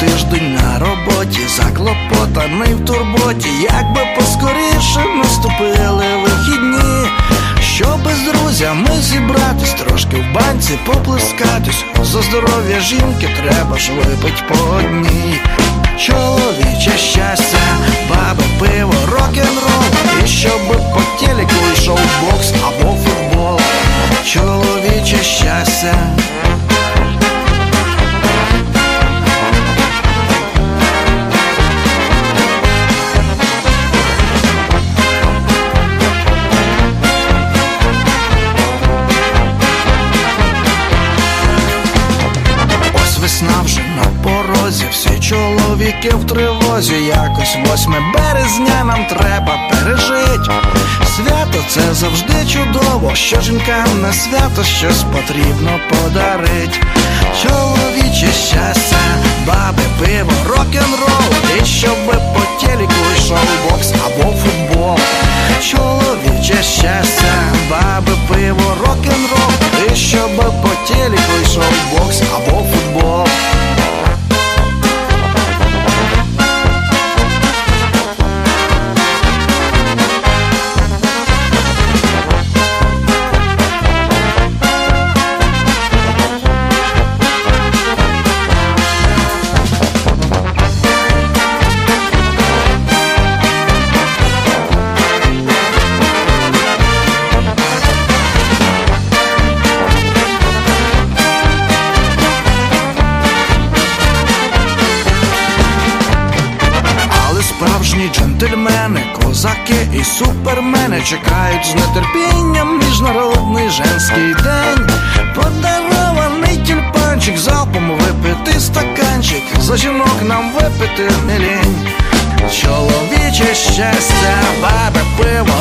тиждень на роботі, заклопотаний в турботі, якби поскоріше наступили вихідні, щоби з друзями зібратись, трошки в банці поплескатись. За здоров'я жінки треба ж випить по одній. Чоловіче щастя, баби, пиво, рок-н-рол. І щоб по телеку йшов бокс або футбол. Чоловіче щастя весна вже на порозі, всі чоловіки в тривозі, якось 8 березня нам треба пережить. Свято це завжди чудово, що жінкам на свято щось потрібно подарить. Чоловіче щастя, баби, пиво, рок-н-рол, і щоб по телеку йшов бокс або футбол. Чоловіче щастя, баби, пиво, рок-н-рол, і щоб по телеку йшов бокс джентльмени, козаки і супермени чекають з нетерпінням міжнародний женський день. Подарований тюльпанчик, залпом випити стаканчик, за жінок нам випити не лінь. Чоловіче щастя, бабе, пиво,